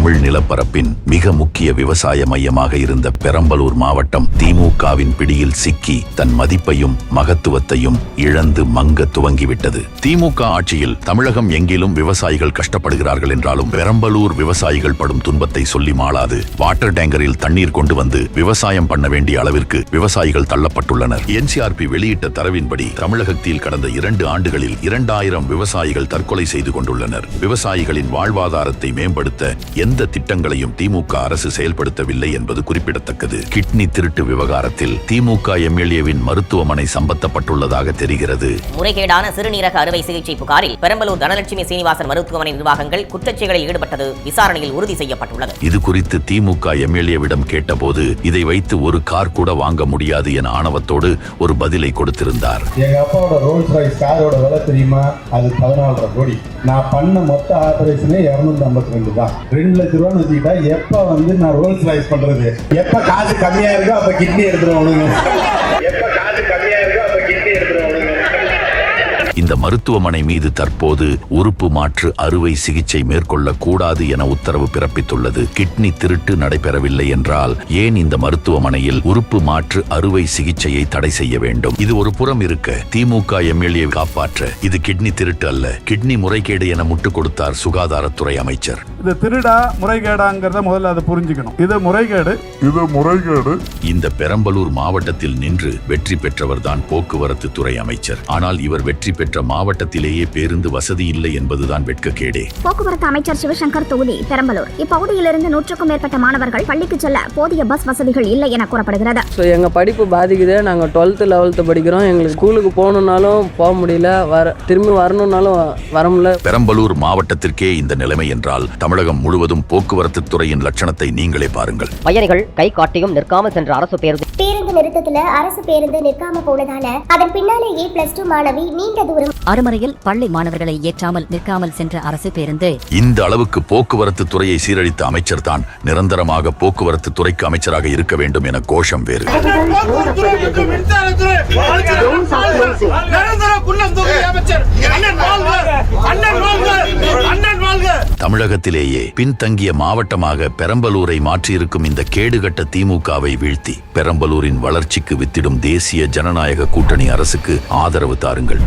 தமிழ் நிலப்பரப்பின் மிக முக்கிய விவசாய மையமாக இருந்த பெரம்பலூர் மாவட்டம் திமுகவின் பிடியில் சிக்கி தன் மதிப்பையும் மகத்துவத்தையும் இழந்து மங்க துவங்கிவிட்டது. திமுக ஆட்சியில் தமிழகம் எங்கிலும் விவசாயிகள் கஷ்டப்படுகிறார்கள் என்றாலும் பெரம்பலூர் விவசாயிகள் படும் துன்பத்தை சொல்லி மாளாது. வாட்டர் டேங்கரில் தண்ணீர் கொண்டு வந்து விவசாயம் பண்ண வேண்டிய அளவிற்கு விவசாயிகள் தள்ளப்பட்டுள்ளனர். என்சிஆர்பி வெளியிட்ட தரவின்படி தமிழகத்தில் கடந்த இரண்டு ஆண்டுகளில் இரண்டாயிரம் விவசாயிகள் தற்கொலை செய்து கொண்டுள்ளனர். விவசாயிகளின் வாழ்வாதாரத்தை மேம்படுத்த எந்த திட்டங்களையும் திமுக அரசு செயல்படுத்தவில்லை என்பது குறிப்பிடத்தக்கது. கிட்னி திருட்டு விவகாரத்தில் திமுக எம்எல்ஏவின் மருத்துவமனை சம்பந்தப்பட்டுள்ளதாக தெரிகிறது. முறைகேடான சிறுநீரக அறுவை சிகிச்சை புகாரில் பெரம்பலூர் தனலட்சுமி சீனிவாசன் மருத்துவமனை நிர்வாகங்கள் குற்றச்செயலில் ஈடுபட்டது விசாரணையில் உறுதி செய்யப்பட்டுள்ளது. இது குறித்து திமுக எம்எல்ஏவிடம் கேட்டபோது இதை வைத்து ஒரு கார் கூட வாங்க முடியாது என ஆணவத்தோடு ஒரு பதிலை கொடுத்திருந்தார். எங்க அப்பாவோட ரோல்ஸ் ராய்ஸ் காரோட விலை தெரியுமா? அது பதினாலரை கோடி. நான் பண்ண மொத்த ஆபரேஷனே இரநூத்தி ஐம்பத்தி ரெண்டு தான். ரெண்டு லட்ச ரூபான்னு வச்சுக்கிட்டா எப்ப வந்து நான் ரோல்ஸ் ரைஸ் பண்றது? எப்ப காசு கம்மியா இருக்கோ அப்ப கிட்னி எடுத்துருவானுங்க இந்த மருத்துவமனை மீது தற்போது உறுப்பு மாற்று அறுவை சிகிச்சை மேற்கொள்ள கூடாது என உத்தரவு பிறப்பித்துள்ளது. கிட்னி திருட்டு நடைபெறவில்லை என்றால் ஏன் இந்த மருத்துவமனையில் உறுப்பு மாற்று அறுவை சிகிச்சையை தடை செய்ய வேண்டும்? இது ஒரு புறம் இருக்க திமுக எம்எல்ஏ காப்பாற்ற இது கிட்னி திருட்டு அல்ல. கிட்னி முறைகேடு என முட்டுக் கொடுத்தார் சுகாதாரத்துறை அமைச்சர். இது திருடா முறைகேடாங்கிறத முதல்ல அதை புரிஞ்சுக்கணும். இது முறைகேடு. இது முறைகேடு. இந்த பெரம்பலூர் மாவட்டத்தில் நின்று வெற்றி பெற்றவர்தான் போக்குவரத்து துறை அமைச்சர். ஆனால் இவர் வெற்றி பெற்ற மாவட்டத்திலேயே பேருந்து வசதி இல்லை என்பதுதான் வெட்கக்கேடே. போக்குவரத்து அமைச்சர் சிவசங்கர் தொகுதி பெரம்பலூர். இப்பகுதியிலிருந்து நூற்றுக்கும் மேற்பட்ட மாணவர்கள் பள்ளிக்கு செல்ல போதிய பஸ் வசதிகள் இல்லை என கூறப்படுகிறது. ஸோ எங்கள் படிப்பு பாதிக்குது. நாங்கள் டுவெல்த்து லெவல்த்து படிக்கிறோம். எங்களுக்கு ஸ்கூலுக்கு போகணுன்னாலும் போக முடியல. வர திரும்பி வரணுன்னாலும் வர முடியல. பெரம்பலூர் மாவட்டத்திற்கே இந்த நிலைமை என்றால் தமிழகம் முழுவதும் போக்குவரத்து துறையின் லட்சணத்தை நீங்களே பாருங்கள். பயணிகள் கை காட்டியும் நிற்காமல் சென்ற அரசு பேருந்து பேருந்து நிறுத்தத்துல அரசு பேருந்து நிற்காம போனதால அதன் பின்னாலேயே பிளஸ் டூ மாணவி நீண்ட தூரம் அருமறையில் பள்ளி மாணவர்களை ஏற்றாமல் நிற்காமல் சென்ற அரசு பேருந்து. இந்த அளவுக்கு போக்குவரத்து துறையை சீரழித்த அமைச்சர் தான் நிரந்தரமாக போக்குவரத்து துறைக்கு அமைச்சராக இருக்க வேண்டும் என கோஷம் வேறு. தமிழகத்திலேயே பின்தங்கிய மாவட்டமாக பெரம்பலூரை மாற்றியிருக்கும் இந்த கேடுகட்ட திமுகவை வீழ்த்தி பெரம்பலூரின் வளர்ச்சிக்கு வித்திடும் தேசிய ஜனநாயக கூட்டணி அரசுக்கு ஆதரவு தாருங்கள்.